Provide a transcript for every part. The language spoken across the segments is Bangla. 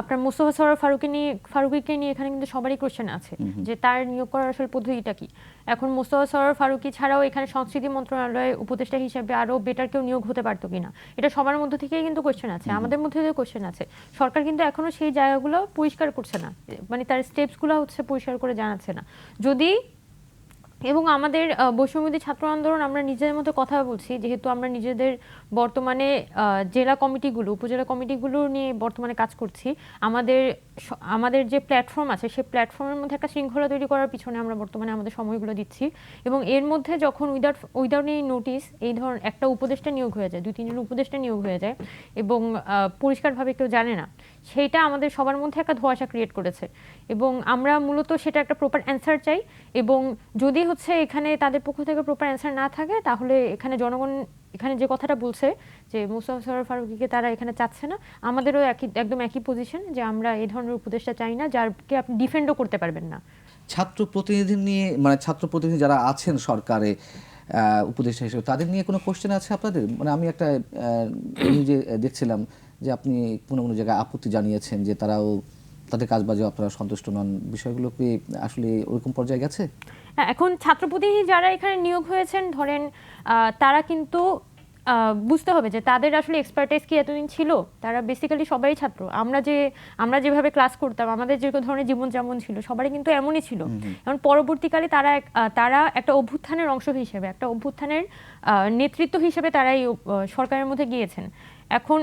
আপনার মুস্তফা সরোয়ার ফারুকি নিয়ে ফারুকিকে নিয়ে এখানে কিন্তু সবারই কোশ্চেন আছে যে তার নিয়োগ করার আসলে পদ্ধতিটা কি? এখন মুস্তফা সরোয়ার ফারুকি ছাড়াও এখানে সংস্কৃতি মন্ত্রণালয়ে উপদেষ্টা হিসেবে আরও বেটার কেউ নিয়োগ হতে পারতো কিনা? এটা সবার মধ্যে থেকেই কিন্তু কোশ্চেন আছে আমাদের মধ্যে থেকে কোশ্চেন আছে। সরকার কিন্তু এখনও সেই জায়গাগুলো পরিষ্কার করছে না মানে তার স্টেপসগুলো হচ্ছে পরিষ্কার করে জানাচ্ছে না। যদি এবং আমাদের বৈষম্যবিধি ছাত্র আন্দোলন আমরা নিজেদের মধ্যে কথা বলছি, যেহেতু আমরা নিজেদের বর্তমানে জেলা কমিটিগুলো, উপজেলা কমিটিগুলো নিয়ে বর্তমানে কাজ করছি। আমাদের আমাদের যে প্ল্যাটফর্ম আছে, সেই প্ল্যাটফর্মের মধ্যে একটা শৃঙ্খলা তৈরি করার পিছনে আমরা বর্তমানে আমাদের সময়গুলো দিচ্ছি। এবং এর মধ্যে যখন উইদাউট উইদাউট এই নোটিস এই ধর একটা উপদেষ্টা নিয়োগ হয়ে যায় দুই তিনজন উপদেষ্টা নিয়োগ হয়ে যায়, এবং পরিষ্কারভাবে কেউ জানে না, সেইটা আমাদের সবার মধ্যে একটা ধোঁয়াশা ক্রিয়েট করেছে। এবং আমরা মূলত সেটা একটা প্রপার অ্যান্সার চাই, এবং যদি হচ্ছে এখানে তাদের পক্ষ থেকে প্রপার অ্যান্সার না থাকে, তাহলে এখানে জনগণ, এখানে যে কথাটা বলছে যে মুস্তফা সরোয়ার ফারুকিকে তারা এখানে চাচ্ছে না, আমাদেরও একই, একদম একই পজিশন যে আমরা এই ধরনের উপদেশটা চাই না, যারকে আপনি ডিফেন্ডও করতে পারবেন না। ছাত্র প্রতিনিধি নিয়ে মানে ছাত্র প্রতিনিধি যারা আছেন সরকারে উপদেষ্টা হিসেবে, তাদের নিয়ে কোনো কোশ্চেন আছে আপনাদের? মানে আমি একটা নিউজে দেখছিলাম যে আপনি কোনো কোনো জায়গায় আপত্তি জানিয়েছেন যে তারাও তাদের কাজ বাজে আপনারা সন্তুষ্ট নন? বিষয়গুলো কি আসলে ওরকম পর্যায়ে গেছে? হ্যাঁ, এখন ছাত্রপতি যারা এখানে নিয়োগ হয়েছেন ধরেন তারা কিন্তু বুঝতে হবে যে তাদের আসলে এক্সপার্টাইজ কি এতদিন ছিল? তারা বেসিক্যালি সবাই ছাত্র। আমরা যে আমরা যেভাবে ক্লাস করতাম আমাদের যে ধরনের জীবন যেমন ছিল সবারই কিন্তু এমনই ছিল। এখন পরবর্তীকালে তারা তারা একটা অভ্যুত্থানের অংশ হিসেবে একটা অভ্যুত্থানের নেতৃত্ব হিসেবে তারা এই সরকারের মধ্যে গিয়েছেন। এখন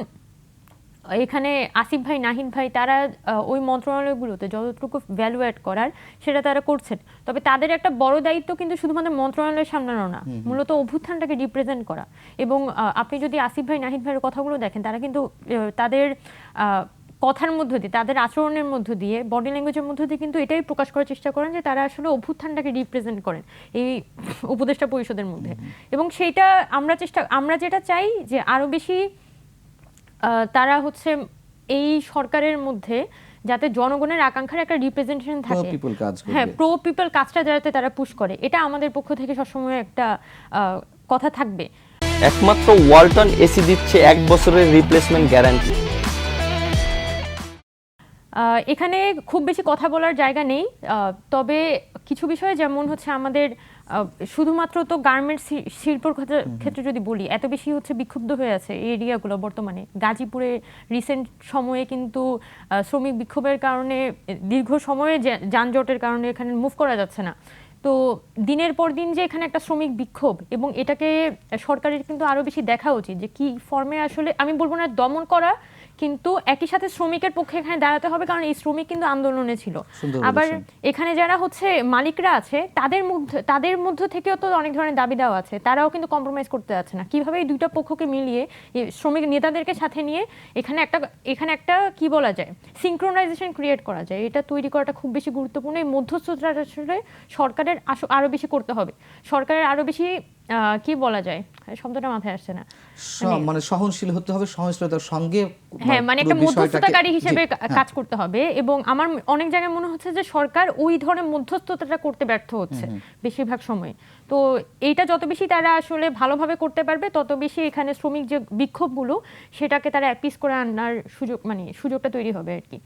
এখানে আসিফ ভাই নাহিদ ভাই তারা ওই মন্ত্রণালয়গুলোতে যতটুকু ভ্যালু অ্যাড করার সেটা তারা করছেন। তবে তাদের একটা বড় দায়িত্ব কিন্তু শুধুমাত্র মন্ত্রণালয় সামলানো না মূলত অভ্যুত্থানটাকে রিপ্রেজেন্ট করা। এবং আপনি যদি আসিফ ভাই নাহিদ ভাইয়ের কথাগুলো দেখেন তারা কিন্তু তাদের কথার মধ্য দিয়ে তাদের আচরণের মধ্য দিয়ে বডি ল্যাঙ্গুয়েজের মধ্য দিয়ে কিন্তু এটাই প্রকাশ করার চেষ্টা করেন যে তারা আসলে অভ্যুত্থানটাকে রিপ্রেজেন্ট করেন এই উপদেষ্টা পরিষদের মধ্যে। এবং সেইটা আমরা চেষ্টা আমরা যেটা চাই যে আরও বেশি তারা হচ্ছে এই সরকারের মধ্যে যাতে জনগণের আকাঙ্ক্ষার একটা রিপ্রেজেন্টেশন থাকে। হ্যাঁ প্রো পিপল কাজটা যাতে তারা পুশ করে। এটা আমাদের পক্ষ থেকে সবসময় একটা আহ, কথা থাকবে। একমাত্র ওয়ালটন এসি দিচ্ছে এক বছরের রিপ্লেসমেন্ট গ্যারান্টি আহ, এখানে খুব বেশি কথা বলার জায়গা নেই। আহ, তবে কিছু বিষয় যেমন হচ্ছে আমাদের শুধুমাত্র তো গার্মেন্টস শিল্পর ক্ষেত্রে- যদি বলি এত বেশি হচ্ছে বিক্ষুব্ধ হয়ে আছে এই এরিয়াগুলো বর্তমানে। গাজীপুরে রিসেন্ট সময়ে কিন্তু শ্রমিক বিক্ষোভের কারণে দীর্ঘ সময়ে যানজটের কারণে এখানে মুভ করা যাচ্ছে না। তো দিনের পর দিন যে এখানে একটা শ্রমিক বিক্ষোভ এবং এটাকে সরকারের কিন্তু আরও বেশি দেখা উচিত যে কি ফর্মে আসলে আমি বলব না দমন করা কিন্তু একই সাথে শ্রমিকের পক্ষে এখানে দাঁড়াতে হবে কারণ এই শ্রমিক কিন্তু আন্দোলনে ছিল। আবার এখানে যারা হচ্ছে মালিকরা আছে তাদের মধ্যে তাদের মধ্য থেকেও তো অনেক ধরনের দাবি দেওয়া আছে। তারাও কিন্তু কম্প্রোমাইজ করতে যাচ্ছে না। কীভাবে এই দুইটা পক্ষকে মিলিয়ে শ্রমিক নেতাদেরকে সাথে নিয়ে এখানে একটা এখানে একটা কি বলা যায় সিঙ্ক্রোনাইজেশন ক্রিয়েট করা যায় এটা তৈরি করাটা খুব বেশি গুরুত্বপূর্ণ। এই মধ্যস্থতা আসলে সরকারের আস- আরও বেশি করতে হবে। সরকারের আরও বেশি কি বলা যায়? শব্দটা মাথায় আসছে না। মানে সহনশীল হতে হবে সহনশীলতার সঙ্গে হ্যাঁ মানে একটা মধ্যস্থতাকারী হিসেবে হ্যাঁ। কাজ করতে হবে এবং আমার অনেক জায়গায় মনে হচ্ছে যে সরকার ওই ধরনের মধ্যস্থতাটা করতে ব্যর্থ হচ্ছে বেশিরভাগ সময়। তো এইটা যত বেশি তারা আসলে ভালোভাবে করতে পারবে তত বেশি এখানে শ্রমিক যে বিক্ষোভগুলো সেটাকে তারা অ্যাপিস করে আনার সুযোগ মানে সুযোগটা তৈরি হবে আর কি।